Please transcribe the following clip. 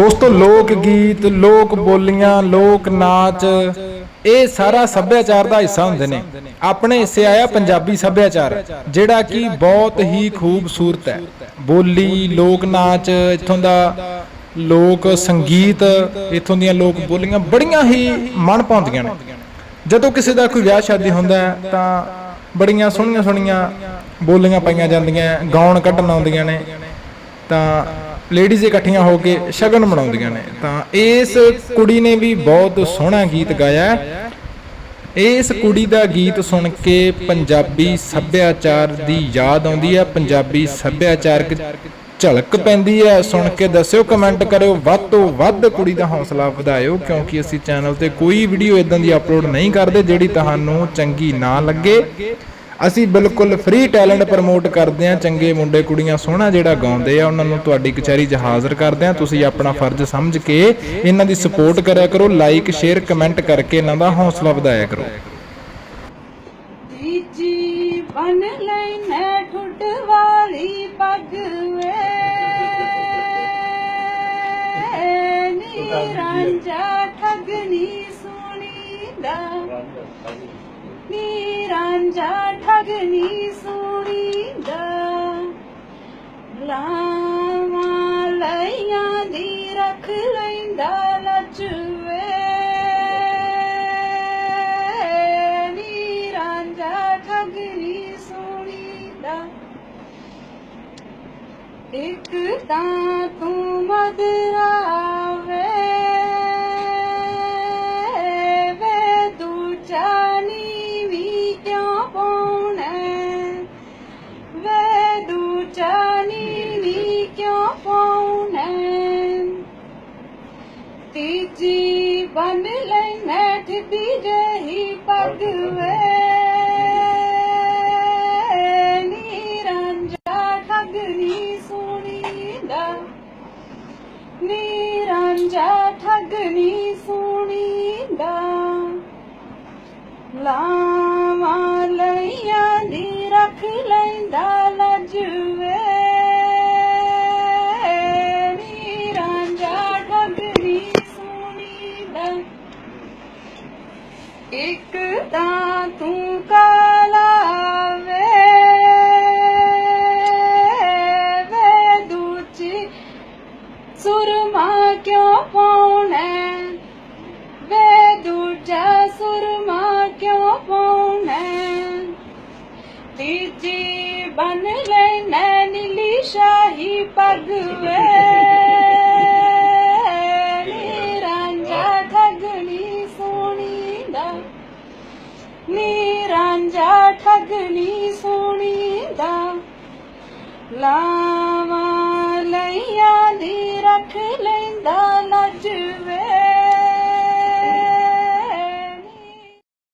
ਦੋਸਤੋ, ਲੋਕ ਗੀਤ, ਲੋਕ ਬੋਲੀਆਂ, ਲੋਕ ਨਾਚ, ਇਹ ਸਾਰਾ ਸੱਭਿਆਚਾਰ ਦਾ ਹਿੱਸਾ ਹੁੰਦੇ ਨੇ। ਆਪਣੇ ਹਿੱਸੇ ਆਇਆ ਪੰਜਾਬੀ ਸੱਭਿਆਚਾਰ, ਜਿਹੜਾ ਕਿ ਬਹੁਤ ਹੀ ਖੂਬਸੂਰਤ ਹੈ। ਬੋਲੀ, ਲੋਕ ਨਾਚ, ਇੱਥੋਂ ਦਾ ਲੋਕ ਸੰਗੀਤ, ਇੱਥੋਂ ਦੀਆਂ ਲੋਕ ਬੋਲੀਆਂ ਬੜੀਆਂ ਹੀ ਮਨ ਪਾਉਂਦੀਆਂ ਨੇ। ਜਦੋਂ ਕਿਸੇ ਦਾ ਕੋਈ ਵਿਆਹ ਸ਼ਾਦੀ ਹੁੰਦਾ ਤਾਂ ਬੜੀਆਂ ਸੋਹਣੀਆਂ ਸੋਹਣੀਆਂ ਬੋਲੀਆਂ ਪਾਈਆਂ ਜਾਂਦੀਆਂ, ਗਾਉਣ ਕੱਢਣ ਆਉਂਦੀਆਂ ਨੇ। ਤਾਂ ਲੇਡੀਜ਼ ਇਕੱਠੀਆਂ ਹੋ ਕੇ ਸ਼ਗਨ ਮਨਾਉਂਦੀਆਂ ਨੇ। ਤਾਂ ਇਸ ਕੁੜੀ ਨੇ ਵੀ ਬਹੁਤ ਸੋਹਣਾ ਗੀਤ ਗਾਇਆ ਇਸ ਕੁੜੀ ਦਾ ਗੀਤ ਸੁਣ ਕੇ ਪੰਜਾਬੀ ਸੱਭਿਆਚਾਰ ਦੀ ਯਾਦ ਆਉਂਦੀ ਹੈ। ਪੰਜਾਬੀ ਸੱਭਿਆਚਾਰਕ ਝਲਕ ਪੈਂਦੀ ਹੈ। ਸੁਣ ਕੇ ਦੱਸਿਓ, ਕਮੈਂਟ ਕਰਿਓ। ਵੱਧ ਤੋਂ ਵੱਧ ਕੁੜੀ ਦਾ ਹੌਸਲਾ ਵਧਾਇਓ, ਕਿਉਂਕਿ ਅਸੀਂ ਚੈਨਲ ਤੇ ਕੋਈ ਵੀਡੀਓ ਇਦਾਂ ਦੀ ਅਪਲੋਡ ਨਹੀਂ ਕਰਦੇ, ਜਿਹੜੀ ਤੁਹਾਨੂੰ ਚੰਗੀ ਨਾ ਲੱਗੇ। ਅਸੀਂ ਬਿਲਕੁਲ ਫ੍ਰੀ ਟੈਲੈਂਟ ਪ੍ਰਮੋਟ ਕਰਦੇ ਹਾਂ ਚੰਗੇ ਮੁੰਡੇ ਕੁੜੀਆਂ ਸੋਹਣਾ ਜਿਹੜਾ ਗਾਉਂਦੇ ਆ ਉਹਨਾਂ ਨੂੰ ਤੁਹਾਡੀ ਕਚਹਿਰੀ 'ਚ ਹਾਜ਼ਰ ਕਰਦੇ ਹਾਂ। ਤੁਸੀਂ ਆਪਣਾ ਫਰਜ਼ ਸਮਝ ਕੇ ਇਹਨਾਂ ਦੀ ਸਪੋਰਟ ਕਰਿਆ ਕਰੋ ਲਾਈਕ ਸ਼ੇਅਰ ਕਮੈਂਟ ਕਰਕੇ ਇਹਨਾਂ ਦਾ ਹੌਸਲਾ ਵਧਾਇਆ ਕਰੋ। ਤੀਜੀ ਬਨ ਲੈਨੇ ਠੁੱਡ ਵਾਲੀ ਪੱਗ ਵੇ। ਨੀ ਰਾਂਝਾ ਠਗਨੀ ਸੋਣੀ ਦਾ। ਨੀ ਰਾਂਝਾ ਠਗਨੀ ਸੋਣੀ ਦਾ ਲਾਵਾਂ ਲਈਆਂ ਦੀ ਰੱਖ ਲੈਂਦਾ ਲਚਵੇ ਨੀ ਰਾਂਝਾ ਠਗਨੀ ਸੋਣੀ ਦਾ ਇੱਕ ਤਾਂ ਤੂੰ ਮਦਰਾ ਵੇ ਦੂਜਾ ਨੀ ਵੀ ਕਿਉਂ ਪਾਉਣਾ ਤੀਜੀ ਬਨ ਲੈ ਨੈਠ ਦੀ ਜਹੀ ਪੱਗ ਵੇ ਨੀ ਰਾਂਝਾ ਠਗਨੀ ਸੋਣੀ ਦਾ ਨੀ ਰਾਂਝਾ ਠਗਨੀ ਸੋਣੀ ਦਾ ਲਾਵਾਂ ਲਈਆਂ ਦੀ ਰੱਖ ਲੈਂਦਾ ਇੱਕ ਤਾਂ ਤੂੰ ਕਾਲਾ ਵੇ ਵੇ ਦੂਜੀ, ਸੁਰਮਾ ਕਿਉਂ ਪਾਉਣਾ? ਵੇ ਦੂਜਾ, ਸੁਰਮਾ ਕਿਉਂ ਪਾਉਣਾ? ਤੀਜੀ ਬਨ ਲੈ ਨੀਲੀ ਸ਼ਾਹੀ ਪੱਗ ਵੇ। ਠਗਣੀ ਸੋਣੀ ਦਾ ਲਾਵਾਂ ਲਈਆਂ ਦੀ ਰੱਖ ਲੈਂਦਾ ਲਜਵੇ